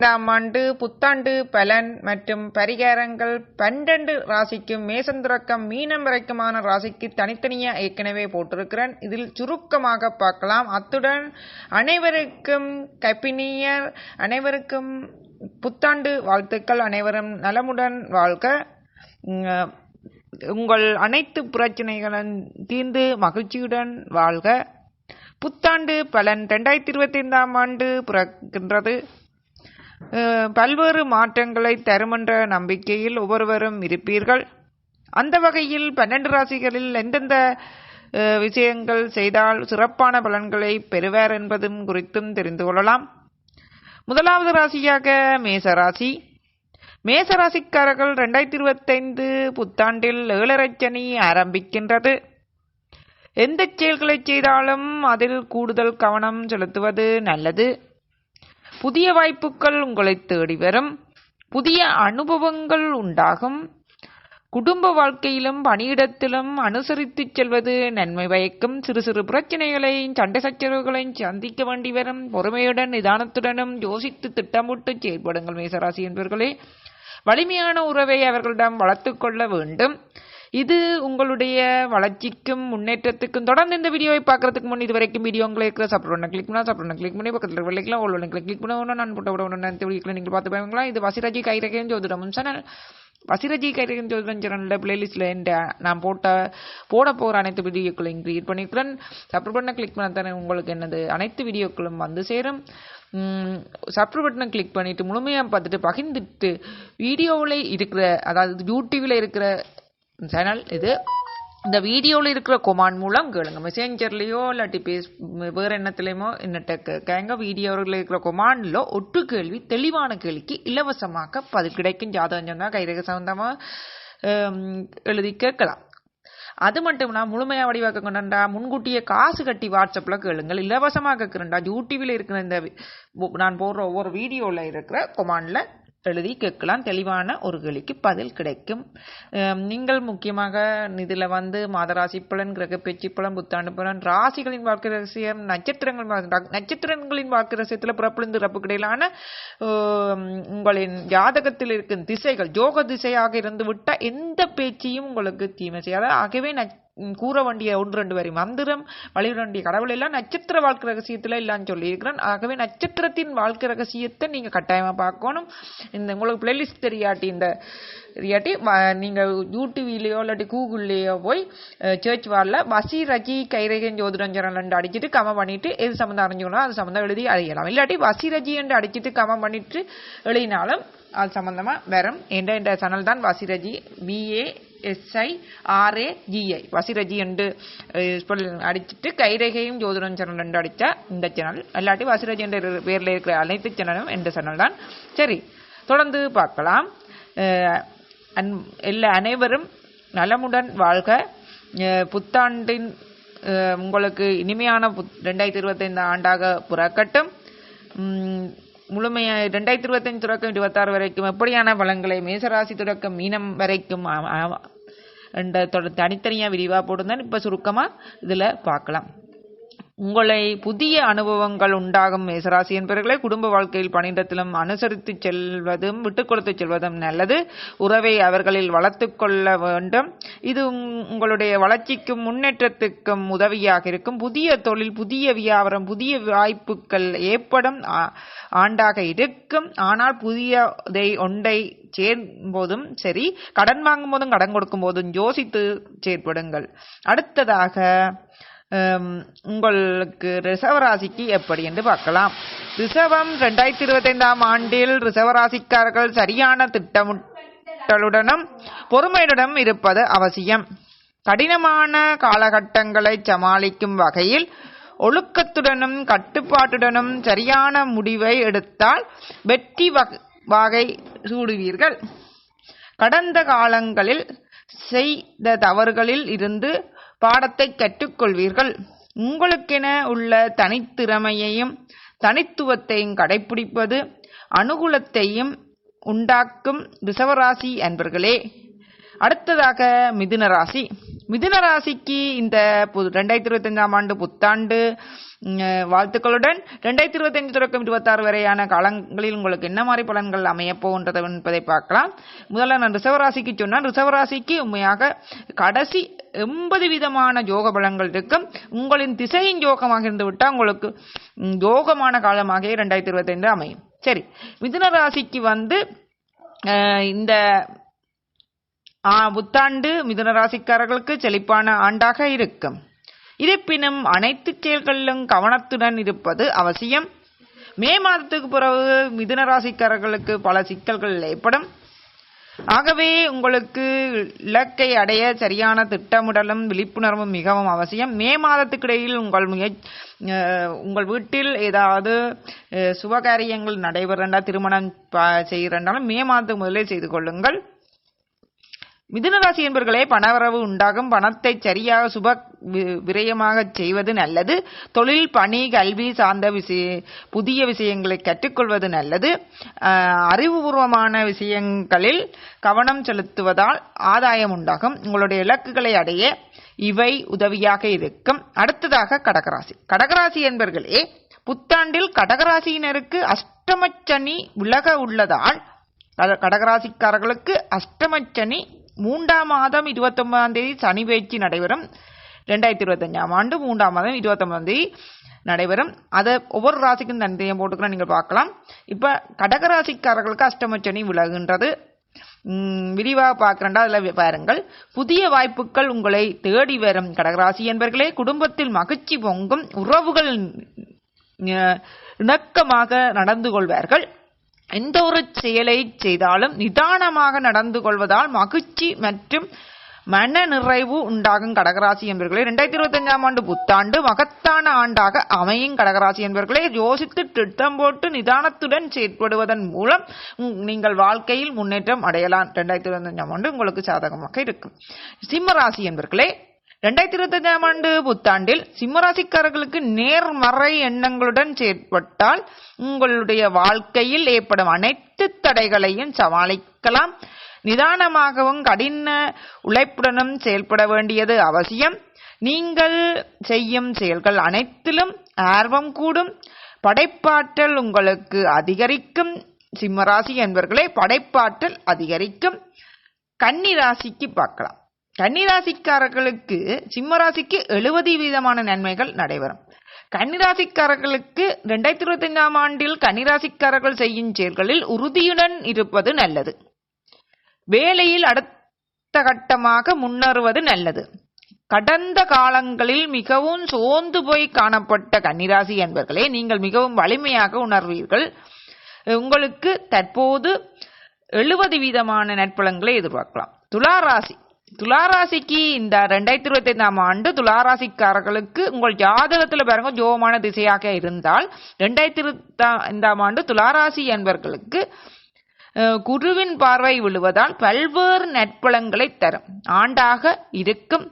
ஐந்தாம் ஆண்டு புத்தாண்டு பலன் மற்றும் பரிகாரங்கள் பன்னெண்டு ராசிக்கும் மேசந்துறக்கம் மீனம் வரைக்குமான ராசிக்கு தனித்தனியா ஏற்கனவே போட்டிருக்கிறேன். இதில் சுருக்கமாக பார்க்கலாம். அத்துடன் அனைவருக்கும் கபினியர் அனைவருக்கும் புத்தாண்டு வாழ்த்துக்கள் அனைவரும் நலமுடன் வாழ்க. உங்கள் அனைத்து பிரச்சனைகளும் தீர்ந்து மகிழ்ச்சியுடன் வாழ்க. புத்தாண்டு பலன் ரெண்டாயிரத்தி இருபத்தி ஐந்தாம் ஆண்டு பிறக்கின்றது. பல்வேறு மாற்றங்களை தருமென்ற நம்பிக்கையில் ஒவ்வொருவரும் இருப்பீர்கள். அந்த வகையில் பன்னெண்டு ராசிகளில் எந்தெந்த விஷயங்கள் செய்தால் சிறப்பான பலன்களை பெறுவார் என்பதும் குறித்தும் தெரிந்து கொள்ளலாம். முதலாவது ராசியாக மேசராசி. மேசராசிக்காரர்கள் ரெண்டாயிரத்தி இருபத்தைந்து புத்தாண்டில் ஏழரைச்சனி ஆரம்பிக்கின்றது. எந்த செயல்களை செய்தாலும் அதில் கூடுதல் கவனம் செலுத்துவது நல்லது. புதிய வாய்ப்புகள் உங்களை தேடி வரும். புதிய அனுபவங்கள் உண்டாகும். குடும்ப வாழ்க்கையிலும் பணியிடத்திலும் அனுசரித்துச் செல்வது நன்மை பயக்கும். சிறு சிறு பிரச்சனைகளையும் சண்டை சச்சரவுகளையும் சந்திக்க வேண்டி வரும். பொறுமையுடன் நிதானத்துடனும் யோசித்து திட்டமிட்டு செயல்படுங்கள் மேசராசி என்பவர்களே வலிமையான உறவை அவர்களிடம் வளர்த்து கொள்ள வேண்டும். இது உங்களுடைய வளர்ச்சிக்கும் முன்னேற்றத்துக்கும் தொடர்ந்து இந்த வீடியோவை பார்க்கறதுக்கு முன் இது வரைக்கும் வீடியோ உங்களை இருக்கிற சப்போர்ட் பண்ண கிளிக் பண்ணா சப்போர்ட் பண்ண கிளிக் பண்ணி பக்கத்தில் வெள்ளைக்கலாம் ஒரு வெள்ளை கிளிக் பண்ண நான் போட்ட விட ஒன்று இந்த வீடியோக்களை நீங்கள் பார்த்து பாருங்களா இது வசிராஜி கைரகன் ஜோதிடமும் சேனல் வசிரஜி கைரகன் ஜோதிடம் சேனலில் பிளேலிஸ்ட்டில் இந்த நான் போட்ட போட போகிற அனைத்து வீடியோக்களையும் கிரியேட் பண்ணியிருக்கிறேன். சப்ஸ்கிரைப் பண்ண கிளிக் பண்ண தானே உங்களுக்கு என்னது? அனைத்து வீடியோக்களும் வந்து சேரும். சப்ஸ்கிரைப் பட்டனை கிளிக் பண்ணிட்டு முழுமையாக பார்த்துட்டு பகிர்ந்துட்டு வீடியோவில் இருக்கிற அதாவது யூடியூவில் இருக்கிற சேனல் இது. இந்த வீடியோவில் இருக்கிற கொமாண்ட் மூலம் கேளுங்க. மெசேஞ்சர்லேயோ இல்லாட்டி பேஸ் வேறு என்னத்துலேயுமோ என்னட்ட கேங்க. வீடியோவில் இருக்கிற கொமாண்டில் ஒட்டு கேள்வி தெளிவான கேள்விக்கு இலவசமாக பதில் கிடைக்கும். ஜாதகம் சொன்னால் கைரக சம்பந்தமாக எழுதி கேட்கலாம். அது மட்டும் நான் முழுமையாக வடிவாக்க கொண்டா முன்கூட்டியே காசு கட்டி வாட்ஸ்அப்பில் கேளுங்கள். இலவசமாக கேட்குறேன்டா யூடியூபில் இருக்கிற இந்த நான் போடுற ஒவ்வொரு வீடியோவில் இருக்கிற கொமாண்டில் எழுதி கேட்கலாம். தெளிவான ஒரு கேள்விக்கு பதில் கிடைக்கும். நீங்கள் முக்கியமாக இதில் வந்து மாதராசி பலன் கிரக பேச்சு பலன் புத்தாண்டு பலன் ராசிகளின் வாழ்க்கை ரகசியம் நட்சத்திரங்கள் நட்சத்திரங்களின் வாழ்க்கை ரகசியத்தில் பிறப்பிலிருந்து இறப்புக்கு இடையிலான உங்களின் ஜாதகத்தில் இருக்கும் திசைகள் ஜோக திசையாக இருந்து விட்டால் எந்த பேச்சையும் உங்களுக்கு தீமை செய்யாது. ஆகவே கூற வேண்டிய ஒன்று ரெண்டு வரி மந்திரம் வழிவிட வேண்டிய கடவுள் எல்லாம் நட்சத்திர வாழ்க்கை ரகசியத்தில் இல்லைன்னு சொல்லியிருக்கிறேன். ஆகவே நட்சத்திரத்தின் வாழ்க்கை ரகசியத்தை நீங்கள் கட்டாயமாக பார்க்கணும். இந்த உங்களுக்கு பிளேலிஸ்ட் தெரியாட்டி இந்த தெரியாட்டி வ- யூடியூப்லேயோ இல்லாட்டி கூகுள்லேயோ போய் சர்ச் வாரில் வசி ரஜி கைரேகன் ஜோதிடம் சேனல் அடிச்சுட்டு கம பண்ணிட்டு எது சம்மந்தம் அறிஞ்சுக்கணும் அது சம்மந்தம் எழுதி அறியலாம். இல்லாட்டி வசி ரஜி என்று அடிச்சிட்டு கம பண்ணிட்டு எழுதினாலும் அது சம்மந்தமாக வரும் என்ற என்ற சேனல் தான் Vasiraji P A S I R A G I Vasiraji என்று அடிச்சுட்டு spell கைரேகையும் ஜோதிடம் சேனல் என்று அடித்தா இந்த சேனல் இல்லாட்டி வசிரஜி என்ற பேரில் இருக்கிற அனைத்து சேனலும் இந்த சேனல் தான். சரி தொடர்ந்து பார்க்கலாம். அன்- எல்லா அனைவரும் நலமுடன் வாழ்க. புத்தாண்டின் உங்களுக்கு இனிமையான புத் ரெண்டாயிரத்தி இருபத்தைந்து ஆண்டாக பிறக்கட்டும். உம், முழுமையா ரெண்டாயிரத்தி இருபத்தஞ்சு தொடக்கம் இருபத்தாறு வரைக்கும் எப்படியான பலன்களை மேசராசி தொடக்கம் மீனம் வரைக்கும் என்ற தொட- தனித்தனியா விரிவா போட்டிருந்தேன் இப்ப சுருக்கமா இதுல பார்க்கலாம். உங்களை புதிய அனுபவங்கள் உண்டாகும் மேசராசி என்பவர்களை குடும்ப வாழ்க்கையில் பணியிடத்திலும் அனுசரித்து செல்வதும் விட்டுக் கொடுத்து செல்வதும் நல்லது. உறவை அவர்களில் வளர்த்து கொள்ள வேண்டும். இது உங்களுடைய வளர்ச்சிக்கும் முன்னேற்றத்துக்கும் உதவியாக இருக்கும். புதிய தொழில் புதிய வியாபாரம் புதிய வாய்ப்புகள் ஏற்படும் ஆ- ஆண்டாக இருக்கும். ஆனால் புதியதை ஒன்றை சேரும்போதும் சரி கடன் வாங்கும் போதும் கடன் கொடுக்கும் போதும் யோசித்து செயற்படுங்கள். அடுத்ததாக உங்களுக்கு ரிசவராசிக்கு எப்படி என்று பார்க்கலாம் ரிசவம் ரெண்டாயிரத்தி இருபத்தைந்தாம் ஆண்டில் ரிசவராசிக்காரர்கள் சரியான திட்டமிட்டலுடனும் பொறுமையுடனும் இருப்பது அவசியம் கடினமான காலகட்டங்களை சமாளிக்கும் வகையில் ஒழுக்கத்துடனும் கட்டுப்பாட்டுடனும் சரியான முடிவை எடுத்தால் வெற்றி வக- சூடுவீர்கள் கடந்த காலங்களில் செய்த தவறுகளில் இருந்து பாடத்தை கற்றுக்கொள்வீர்கள். உங்களுக்கென உள்ள தனித்திறமையையும் தனித்துவத்தையும் கடைப்பிடிப்பது அனுகூலத்தையும் உண்டாக்கும் ரிசவராசி அன்பர்களே. அடுத்ததாக மிதுன ராசி. மிதுன ராசிக்கு இந்த புது ரெண்டாயிரத்தி இருபத்தஞ்சாம் ஆண்டு புத்தாண்டு வாழ்த்துக்களுடன். ரெண்டாயிரத்தி இருபத்தஞ்சு தொடக்கம் இருபத்தாறு வரையான காலங்களில் உங்களுக்கு என்ன மாதிரி பலன்கள் அமையப்போன்றது என்பதை பார்க்கலாம். முதல்ல நான் ரிசவராசிக்கு சொன்னால் ரிசவராசிக்கு உண்மையாக கடைசி எண்பது விதமான யோக பலங்கள் இருக்கும் உங்களின் திசையின் யோகமாக இருந்து விட்டால் உங்களுக்கு யோகமான காலமாக ரெண்டாயிரத்தி இருபத்தைந்து அமையும். சரி மிதுன ராசிக்கு வந்து இந்த புத்தாண்டு மிதுன ராசிக்காரர்களுக்கு செழிப்பான ஆண்டாக இருக்கும். இருப்பினும் அனைத்து செயல்களிலும் கவனத்துடன் இருப்பது அவசியம். மே மாதத்துக்கு பிறகு மிதுன ராசிக்காரர்களுக்கு பல சிக்கல்கள் ஏற்படும். ஆகவே உங்களுக்கு இலக்கை அடைய சரியான திட்டமிடலும் விழிப்புணர்வும் மிகவும் அவசியம். மே மாதத்துக்கிடையில் உங்கள் முய உங்கள் வீட்டில் ஏதாவது சுபகாரியங்கள் நடைபெறண்டா திருமணம் ப- செய்கிறண்டாலும் மே மாதத்துக்கு முதலே செய்து கொள்ளுங்கள். மிதுனராசி என்பர்களே பணவரவு உண்டாகும். பணத்தை சரியாக சுப வி- விரயமாகச் செய்வது நல்லது. தொழில் பணி கல்வி சார்ந்த விஷய புதிய விஷயங்களை கற்றுக்கொள்வது நல்லது. அறிவுபூர்வமான விஷயங்களில் கவனம் செலுத்துவதால் ஆதாயம் உண்டாகும். உங்களுடைய இலக்குகளை அடைய இவை உதவியாக இருக்கும். அடுத்ததாக கடகராசி. கடகராசி என்பர்களே புத்தாண்டில் கடகராசியினருக்கு அஷ்டமச்சனி விலக உள்ளதால் கடகராசிக்காரர்களுக்கு அஷ்டமச்சனி மூன்றாம் மாதம் இருபத்தொன்பதாம் தேதி சனி பயிற்சி நடைபெறும். ரெண்டாயிரத்தி இருபத்தஞ்சாம் ஆண்டு மூன்றாம் மாதம் இருபத்தொன்பதாம் தேதி நடைபெறும். அதை ஒவ்வொரு ராசிக்கும் தனித்தனியாக போட்டுக்கிறோம் நீங்கள் பார்க்கலாம். இப்போ கடகராசிக்காரர்களுக்கு அஷ்டமச்சனி விலகுன்றது விரிவாக பார்க்கிறண்டா அதில் பாருங்கள். புதிய வாய்ப்புகள் உங்களை தேடி வரும். கடகராசி என்பர்களே குடும்பத்தில் மகிழ்ச்சி பொங்கும். உறவுகள் இணக்கமாக நடந்து கொள்வார்கள். எந்த ஒரு செயலை செய்தாலும் நிதானமாக நடந்து கொள்வதால் மகிழ்ச்சி மற்றும் மன நிறைவு உண்டாகும் கடகராசி என்பவர்களே ரெண்டாயிரத்தி இருபத்தஞ்சாம் ஆண்டு புத்தாண்டு மகத்தான ஆண்டாக அமையும் கடகராசி என்பர்களே. யோசித்து திட்டம் போட்டு நிதானத்துடன் செயற்படுவதன் மூலம் நீங்கள் வாழ்க்கையில் முன்னேற்றம் அடையலாம். ரெண்டாயிரத்தி இருபத்தஞ்சாம் ஆண்டு உங்களுக்கு சாதகமாக இருக்கும். சிம்மராசி என்பவர்களே ரெண்டாயிரத்தி இருபத்தஞ்சாம் ஆண்டு புத்தாண்டில் சிம்மராசிக்காரர்களுக்கு நேர்மறை எண்ணங்களுடன் செயற்பட்டால் உங்களுடைய வாழ்க்கையில் ஏற்படும் அனைத்து தடைகளையும் சமாளிக்கலாம். நிதானமாகவும் கடின உழைப்புடனும் செயல்பட வேண்டியது அவசியம். நீங்கள் செய்யும் செயல்கள் அனைத்திலும் ஆர்வம் கூடும். படைப்பாற்றல் உங்களுக்கு அதிகரிக்கும். சிம்மராசி என்பவர்களே படைப்பாற்றல் அதிகரிக்கும். கன்னி ராசிக்கு பார்க்கலாம். கன்னிராசிக்காரர்களுக்கு சிம்மராசிக்கு எழுபது வீதமான நன்மைகள் நடைபெறும். கன்னிராசிக்காரர்களுக்கு ரெண்டாயிரத்தி ஐந்தாம் ஆண்டில் கன்னிராசிக்காரர்கள் செய்யும் செயல்களில் உறுதியுடன் இருப்பது நல்லது. வேலையில் அடுத்த கட்டமாக முன்னேறுவது நல்லது. கடந்த காலங்களில் மிகவும் சோர்ந்து போய் காணப்பட்ட கன்னிராசி என்பர்களே நீங்கள் மிகவும் வலிமையாக உணர்வீர்கள். உங்களுக்கு தற்போது எழுபது வீதமான நற்பலன்களை எதிர்பார்க்கலாம். துளாராசி. துளாராசிக்கு இந்த ரெண்டாயிரத்தி இருபத்தி ஐந்தாம் ஆண்டு துளாராசிக்காரர்களுக்கு உங்கள் ஜாதகத்தில் பாருங்க ஜோமான திசையாக இருந்தால் ரெண்டாயிரத்தி இருபத்தி ஐந்தாம் ஆண்டு துளாராசி என்பவர்களுக்கு குருவின் பார்வை விழுவதால் பல்வேறு நற்பலன்களை தரும். ஆண்டாக இருக்கும்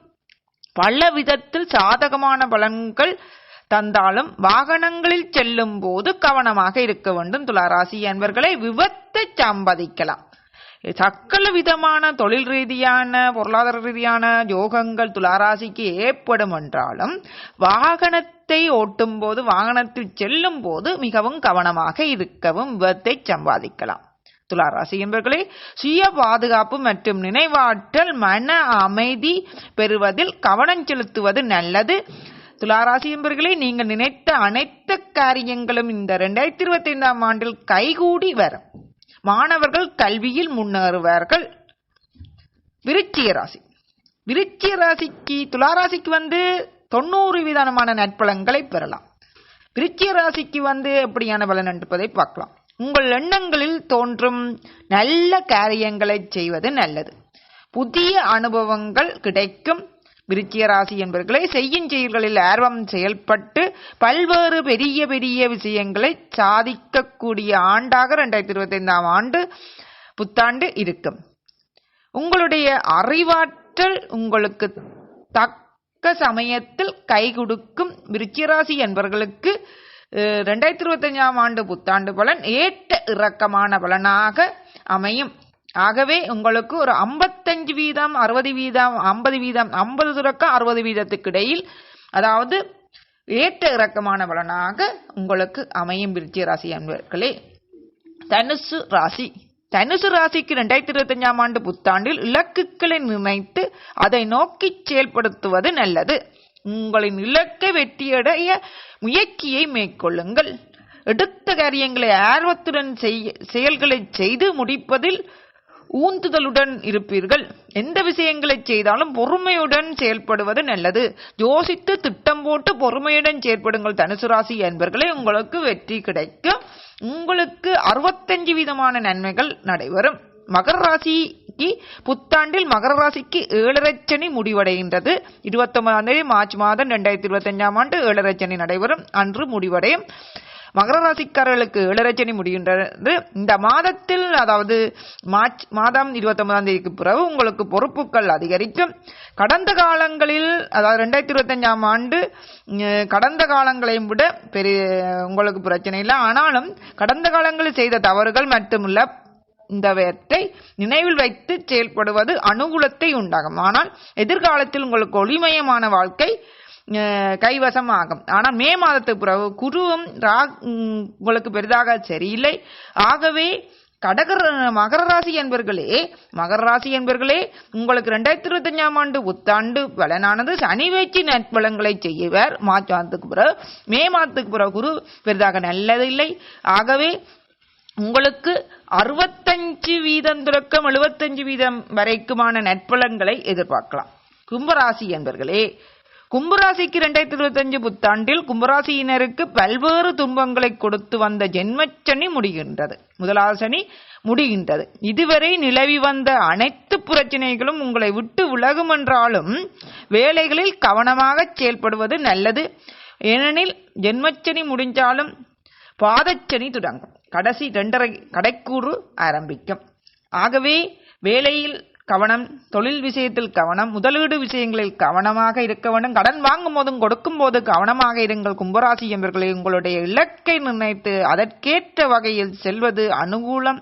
பல விதத்தில் சாதகமான பலன்கள் தந்தாலும் வாகனங்களில் செல்லும் போது கவனமாக இருக்க வேண்டும். துளாராசி என்பர்களை விபத்தை சம்பாதிக்கலாம். சக்கல விதமான தொழில் ரீதியான பொருளாதார ரீதியான யோகங்கள் துளாராசிக்கு ஏற்படும் என்றாலும் வாகனத்தை ஓட்டும் போது வாகனத்தில் செல்லும் போது மிகவும் கவனமாக இருக்கவும் விபத்தை சம்பாதிக்கலாம். துளாராசி என்பர்களே சுய பாதுகாப்பு மற்றும் நினைவாற்றல் மன அமைதி பெறுவதில் கவனம் செலுத்துவது நல்லது. துளாராசி என்பர்களே நீங்கள் நினைத்த அனைத்து காரியங்களும் இந்த ரெண்டாயிரத்தி இருபத்தி ஐந்தாம் ஆண்டில் கைகூடி வரும். மாணவர்கள் கல்வியில் முன்னேறுவார்கள். விருச்சிய ராசி. விருச்சிய ராசிக்கு துளாராசிக்கு வந்து தொண்ணூறு விதமான நற்பலன்களை பெறலாம். விருச்சிய ராசிக்கு வந்து எப்படியான பலன் என்பதை பார்க்கலாம். உங்கள் எண்ணங்களில் தோன்றும் நல்ல காரியங்களை செய்வது நல்லது. புதிய அனுபவங்கள் கிடைக்கும். விருச்சிய ராசி என்பவர்களை செய்யும் செயல்களில் ஆர்வம் செயல்பட்டு பல்வேறு பெரிய பெரிய விஷயங்களை சாதிக்கக்கூடிய ஆண்டாக ரெண்டாயிரத்தி இருபத்தி ஐந்தாம் ஆண்டு புத்தாண்டு இருக்கும். உங்களுடைய அறிவாற்றல் உங்களுக்கு தக்க சமயத்தில் கை கொடுக்கும். விருச்சிராசி என்பவர்களுக்கு ரெண்டாயிரத்தி இருபத்தஞ்சாம் ஆண்டு புத்தாண்டு பலன் ஏற்ற இறக்கமான பலனாக அமையும். ஆகவே உங்களுக்கு ஒரு ஐம்பத்தஞ்சு வீதம் அறுபது வீதம் ஐம்பது வீதம் ஐம்பது துறக்கம் அறுபது வீதத்துக்கு இடையில் அதாவது ஏற்ற இறக்கமான பலனாக உங்களுக்கு அமையும் விருச்சிக ராசி அன்பர்களே. தனுசு ராசி. தனுசு ராசிக்கு ரெண்டாயிரத்தி இருபத்தஞ்சாம் ஆண்டு புத்தாண்டில் இலக்குகளை நிர்ணயித்து அதை நோக்கி செயல்படுத்துவது நல்லது. உங்களின் இலக்கை வெற்றியடைய முயற்சியை மேற்கொள்ளுங்கள். எடுத்த காரியங்களை ஆர்வத்துடன் செய்ய செயல்களை செய்து முடிப்பதில் ஊந்துதலுடன் இருப்பீர்கள். எந்த விஷயங்களை செய்தாலும் பொறுமையுடன் செயல்படுவது நல்லது. யோசித்து திட்டம் போட்டு பொறுமையுடன் செயல்படுங்கள். தனுசு ராசி என்பர்களே உங்களுக்கு வெற்றி கிடைக்கும். உங்களுக்கு அறுபத்தஞ்சு விதமான நன்மைகள் நடைபெறும். மகர ராசிக்கு புத்தாண்டில் மகர ராசிக்கு ஏழரைச்சனி முடிவடைகின்றது. இருபத்தொன்பதாம் தேதி மார்ச் மாதம் ரெண்டாயிரத்தி இருபத்தஞ்சாம் ஆண்டு ஏழரைச்சனி நடைபெறும். அன்று முடிவடையும். மகர ராசிக்காரர்களுக்கு ஏழரச்சனி முடிகின்றது. இந்த மாதத்தில் அதாவது மார்ச் மாதம் இருபத்தி ஒன்பதாம் தேதிக்கு பிறகு உங்களுக்கு பொறுப்புகள் அதிகரிக்கும். கடந்த காலங்களில் அதாவது ரெண்டாயிரத்தி இருபத்தஞ்சாம் ஆண்டு கடந்த காலங்களையும் விட பெரிய உங்களுக்கு பிரச்சனை இல்லை. ஆனாலும் கடந்த காலங்களில் செய்த தவறுகள் மட்டுமில்லை. இந்தவற்றை நினைவில் வைத்து செயல்படுவது அனுகூலத்தை உண்டாகும். ஆனால் எதிர்காலத்தில் உங்களுக்கு ஒளிமயமான வாழ்க்கை கைவசம் ஆகும் ஆனால் மே மாதத்துக்கு பிறகு குருவும் ரா- உங்களுக்கு பெரிதாக சரியில்லை. ஆகவே கடகர் மகர ராசி என்பர்களே மகர ராசி என்பர்களே உங்களுக்கு ரெண்டாயிரத்தி இருபத்தஞ்சாம் ஆண்டு புத்தாண்டு பலனானது சனி வேட்சி நற்பலன்களை செய்யவர். மார்ச் மாதத்துக்கு பிறகு மே மாதத்துக்கு பிறகு குரு பெரிதாக நல்லதில்லை. ஆகவே உங்களுக்கு அறுபத்தஞ்சு வீதம் தொடக்கம் எழுபத்தஞ்சு வீதம் வரைக்குமான நற்பலன்களை எதிர்பார்க்கலாம். கும்பராசி என்பர்களே கும்பராசிக்கு ரெண்டாயிரத்தி இருபத்தஞ்சு புத்தாண்டில் கும்பராசியினருக்கு பல்வேறு துன்பங்களை கொடுத்து வந்த ஜென்மச்சனி முடிகின்றது. முதலாசனி முடிகின்றது. இதுவரை நிலவி வந்த அனைத்து பிரச்சனைகளும் உங்களை விட்டு விலகும் என்றாலும் வேலைகளில் கவனமாக செயல்படுவது நல்லது. ஏனெனில் ஜென்மச்சனி முடிஞ்சாலும் பாதச்சனி தொடங்கும். கடைசி ரெண்டரை கடைக்கூறு ஆரம்பிக்கும். ஆகவே வேலையில் கவனம் தொழில் விஷயத்தில் கவனம் முதலீடு விஷயங்களில் கவனமாக இருக்க வேண்டும். கடன் வாங்கும் போதும் கொடுக்கும் போது கவனமாக இருங்கள். கும்பராசி என்பவர்களை உங்களுடைய இலக்கை நிர்ணயித்து அதற்கேற்ற வகையில் செல்வது அனுகூலம்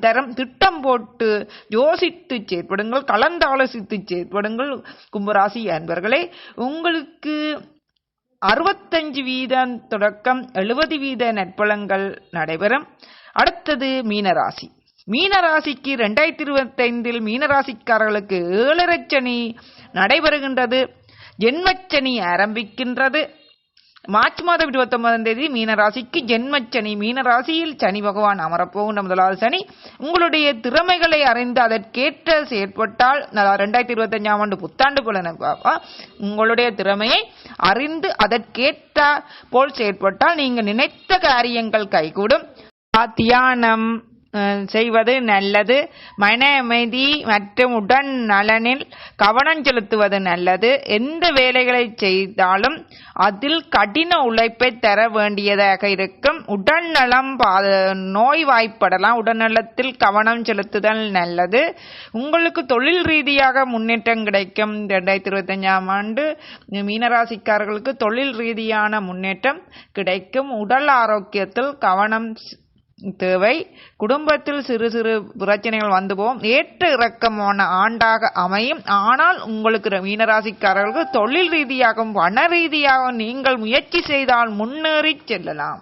தரம். திட்டம் போட்டு யோசித்து செயற்படுங்கள். கலந்தாலோசித்து செயற்படுங்கள். கும்பராசி என்பவர்களே உங்களுக்கு அறுபத்தஞ்சு வீதம் தொடக்கம் எழுபது வீத நற்பலன்கள் நடைபெறும். அடுத்தது மீனராசி. மீனராசிக்கு ரெண்டாயிரத்தி இருபத்தைந்தில் மீனராசிக்காரர்களுக்கு ஏழரைச்சனி நடைபெறுகின்றது. ஜென்மச்சனி ஆரம்பிக்கின்றது. மார்ச் மாதம் இருபத்தி ஒன்பதாம் தேதி மீனராசிக்கு ஜென்மச்சனி. மீனராசியில் சனி பகவான் அமரப்போகின்ற முதலாவது சனி. உங்களுடைய திறமைகளை அறிந்து அதற்கேற்ற செயற்பட்டால் ரெண்டாயிரத்தி இருபத்தஞ்சாம் ஆண்டு புத்தாண்டு போல உங்களுடைய திறமையை அறிந்து அதற்கேற்ற போல் செயற்பட்டால் நீங்கள் நினைத்த காரியங்கள் கைகூடும். தியானம் செய்வது நல்லது. மன அமைதி மற்றும் உடன் நலனில் கவனம் செலுத்துவது நல்லது. எந்த வேலைகளை செய்தாலும் அதில் கடின உழைப்பை தர வேண்டியதாக இருக்கும். உடல் நலம் பா- நோய்வாய்ப்படலாம் உடல்நலத்தில் கவனம் செலுத்துதல் நல்லது. உங்களுக்கு தொழில் ரீதியாக முன்னேற்றம் கிடைக்கும். ரெண்டாயிரத்தி இருபத்தஞ்சாம் ஆண்டு மீனராசிக்காரர்களுக்கு தொழில் ரீதியான முன்னேற்றம் கிடைக்கும். உடல் ஆரோக்கியத்தில் கவனம் தேவை. குடும்பத்தில் சிறு சிறு பிரச்சனைகள் வந்து போகும். ஏற்ற இறக்கமான ஆண்டாக அமையும். ஆனால் உங்களுக்கு மீனராசிக்காரர்களுக்கு தொழில் ரீதியாகவும் பண ரீதியாகவும் நீங்கள் முயற்சி செய்தால் முன்னேறி செல்லலாம்.